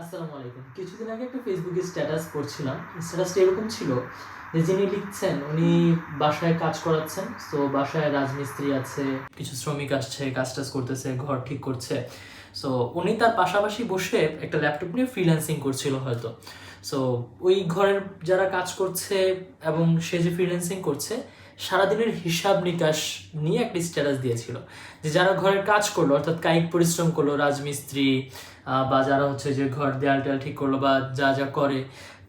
আসসালামু আলাইকুম। কিছুদিন আগে একটা ফেসবুকে স্ট্যাটাস পড়ছিলাম স্ট্যাটাসটা এরকম ছিল যে যিনি লিখছেন, উনি বাসায় কাজ করাচ্ছেন, তো বাসায় রাজমিস্ত্রি আছে, কিছু শ্রমিক আসছে, কাজ টাজ করতেছে, ঘর ঠিক করছে। সো উনি তার পাশাপাশি বসে একটা ল্যাপটপ নিয়ে ফ্রিল্যান্সিং করছিল হয়তো। সো ওই ঘরের যারা কাজ করছে এবং সে যে ফ্রিল্যান্সিং করছে সারাদিনের হিসাব নিকাশ নিয়ে একটা স্ট্যাটাস দিয়েছিল। যে যারা ঘরের কাজ করল, অর্থাৎ কায়িক পরিশ্রম করল, রাজমিস্ত্রি বা যারা হচ্ছে যে ঘর দেয়াল টেয়াল ঠিক করল বা যা যা করে,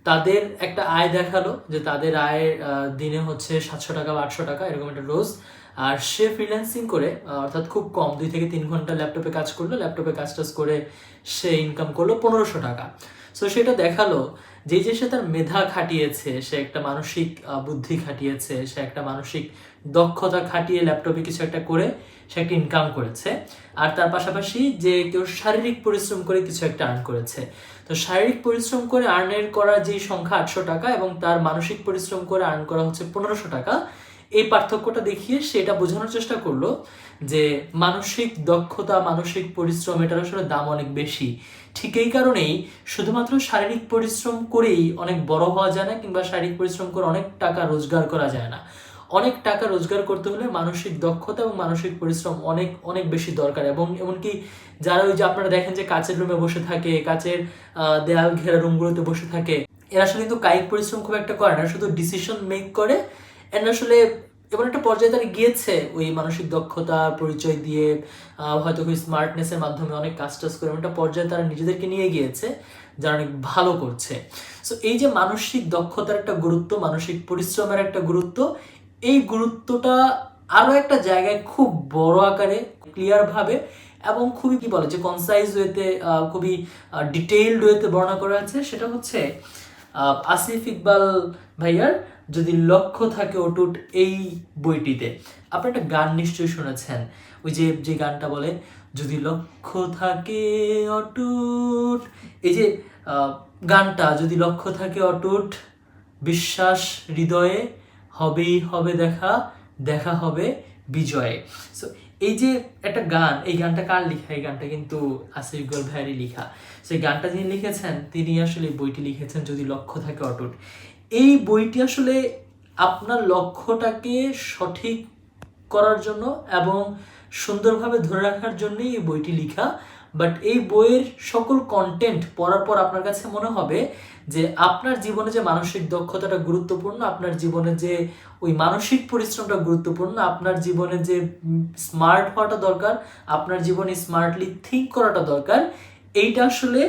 তাদের একটা আয় দেখাল যে তাদের আয় দিনে হচ্ছে সাতশো টাকা বা আটশো টাকা, এরকম একটা রোজ আর সে ফ্রিল্যান্সিং করে অর্থাৎ খুব কম, দুই থেকে তিন ঘণ্টা ল্যাপটপে কাজ করল ল্যাপটপে কাজ টাজ করে সে ইনকাম করল পনেরোশো টাকা। সো সেটা দেখাল যে যে সে তার মেধা খাটিয়েছে, সে একটা মানসিক বুদ্ধি খাটিয়েছে, সে একটা মানসিক দক্ষতা খাটিয়ে ল্যাপটপে কিছু একটা করে সে একটা ইনকাম করেছে। আর তার পাশাপাশি যে কেউ শারীরিক পরিশ্রম করে কিছু একটা আর্ন করেছে। তো শারীরিক পরিশ্রম করে আর্নের করা যে সংখ্যা আটশো টাকা এবং তার মানসিক পরিশ্রম করে আর্ন করা হচ্ছে পনেরোশো টাকা এই পার্থক্যটা দেখিয়ে সেটা বোঝানোর চেষ্টা করল যে মানসিক দক্ষতা, মানসিক পরিশ্রম, এটার আসলে দাম অনেক বেশি। ঠিক এই কারণেই শুধুমাত্র শারীরিক পরিশ্রম করেই অনেক বড় হওয়া যায় না কিংবা শারীরিক পরিশ্রম করে অনেক টাকা রোজগার করা যায় না। অনেক টাকা রোজগার করতে হলে মানসিক দক্ষতা এবং মানসিক পরিশ্রম অনেক অনেক বেশি দরকার এবং এমনকি যারা ওই যে আপনারা দেখেন যে কাচের রুমে বসে থাকে, কাচের দেয়াল ঘেরা রুমগুলোতে বসে থাকে, এরা আসলে কিন্তু কায়িক পরিশ্রম খুব একটা করে না, শুধু ডিসিশন মেক করে এন্ড আসলে এমন একটা পর্যায়ে তারা গিয়েছে ওই মানসিক দক্ষতার পরিচয় দিয়ে হয়তো ওই স্মার্টনেসের মাধ্যমে অনেক কাজ টাজ করে এমন একটা পর্যায়ে তারা নিজেদেরকে নিয়ে গিয়েছে, যারা অনেক ভালো করছে। সো এই যে মানসিক দক্ষতার একটা গুরুত্ব, মানসিক পরিশ্রমের একটা গুরুত্ব, এই গুরুত্বটা আরও একটা জায়গায় খুব বড় আকারে ক্লিয়ার ভাবে এবং খুবই কি বলে যে কনসাইজ ওয়েতে খুবই ডিটেইলড ওয়েতে বর্ণনা করা আছে। সেটা হচ্ছে আসিফ ইকবাল ভাইয়ার যদি লক্ষ্য থাকে অটুট এই বইটিতে, আপনি একটা গান নিশ্চয়ই শুনেছেন। ওই যে যে গানটা বলে, যদি লক্ষ্য থাকে অটুট এই যে গানটা, যদি লক্ষ্য থাকে অটুট, বিশ্বাস হৃদয়ে হবেই হবে দেখা দেখা হবে বিজয়ে। সো এই যে একটা গান, এই গানটা কার লেখা? এই গানটা কিন্তু আসিফ ইকবাল ভাইয়েরই লেখা। সেই গানটা যিনি লিখেছেন তিনি আসলে বইটি লিখেছেন, যদি লক্ষ্য থাকে অটুট। এই বইটি আসলে আপনার লক্ষ্যটাকে সঠিক করার জন্য এবং সুন্দরভাবে ধরে রাখার জন্যই এই বইটি লেখা। বাট এই বইয়ের সকল কন্টেন্ট পড়ার পর আপনার কাছে মনে হবে যে আপনার জীবনে যে মানসিক দক্ষতাটা গুরুত্বপূর্ণ, আপনার জীবনে যে ওই মানসিক পরিশ্রমটা গুরুত্বপূর্ণ, আপনার জীবনে যে স্মার্ট হওয়াটা দরকার, আপনার জীবনে স্মার্টলি থিঙ্ক করাটা দরকার, এইটা আসলে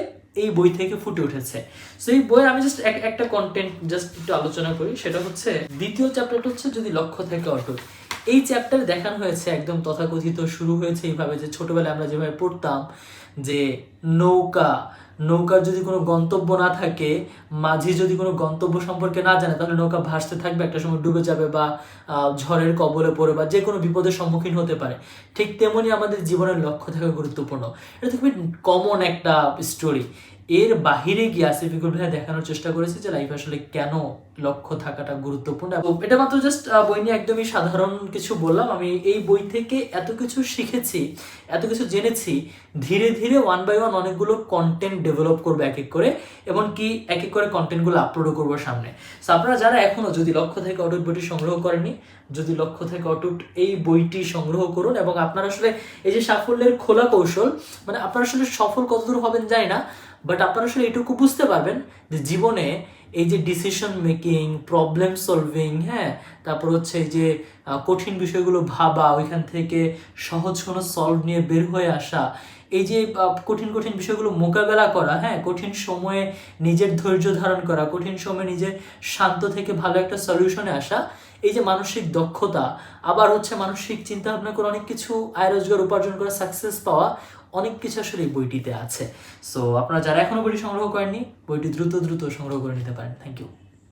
এই বই থেকে ফুটে উঠেছে। সো এই বইয়ের আমি জাস্ট একটা কন্টেন্ট জাস্ট একটু আলোচনা করি, সেটা হচ্ছে, দ্বিতীয় চ্যাপ্টারটা হচ্ছে যদি লক্ষ্য থেকে অটুট। এই চ্যাপ্টার দেখানো হয়েছে একদম তথাকথিত, শুরু হয়েছে এইভাবে যে ছোটবেলায় আমরা যেভাবে পড়তাম যে নৌকা নৌকার যদি কোনো গন্তব্য না থাকে, মাঝি যদি কোনো গন্তব্য সম্পর্কে না জানে, তাহলে নৌকা ভাসতে থাকবে, একটা সময় ডুবে যাবে বা ঝড়ের কবলে পড়ে বা যে কোনো বিপদের সম্মুখীন হতে পারে। ঠিক তেমনি আমাদের জীবনের লক্ষ্য থাকা গুরুত্বপূর্ণ। এটা তো খুবই কমন একটা স্টোরি এর বাহিরে গিয়ে আসিফ ইকবাল ভাইয়া দেখানোর চেষ্টা করেছে যে লাইফ আসলে কেন লক্ষ্য থাকাটা গুরুত্বপূর্ণ। এবং এটা মাত্র জাস্ট বই নিয়ে একদমই সাধারণ কিছু বললাম। আমি এই বই থেকে এত কিছু শিখেছি, এত কিছু জেনেছি, ধীরে ধীরে ওয়ান বাই ওয়ান অনেকগুলো কন্টেন্ট ডেভেলপ করব এক এক করে, এমনকি এক এক করে কন্টেন্টগুলো আপলোডও করব সামনে। সো আপনারা যারা এখনও যদি লক্ষ্য থেকে অটুট বইটি সংগ্রহ করেনি যদি লক্ষ্য থেকে অটুট এই বইটি সংগ্রহ করুন এবং আপনারা আসলে এই যে সাফল্যের খোলা কৌশল মানে আপনারা আসলে সফল কতদূর হবেন জানি না বাট আপনারা আসলে এটুকু বুঝতে পারবেন যে জীবনে এই যে ডিসিশন মেকিং প্রবলেম সলভিং হ্যাঁ? তারপর হচ্ছে যে কঠিন বিষয়গুলো ভাবা, ওইখান থেকে সহজ কোনো সলভ নিয়ে বের হয়ে আসা, এই যে কঠিন কঠিন বিষয়গুলো মোকাবেলা করা হ্যাঁ? কঠিন সময়ে নিজের ধৈর্য ধারণ করা, কঠিন সময়ে নিজের শান্ত থেকে ভালো একটা সলিউশনে আসা এই যে মানসিক দক্ষতা, আবার হচ্ছে মানসিক চিন্তা ভাবনা করে অনেক কিছু আয় রোজগার উপার্জন করে সাকসেস পাওয়া অনেক কিছু আসলে এই বইটিতে আছে। সো আপনারা যারা এখনও বইটি সংগ্রহ করেননি, বইটি দ্রুত দ্রুত সংগ্রহ করে নিতে পারেন। Thank you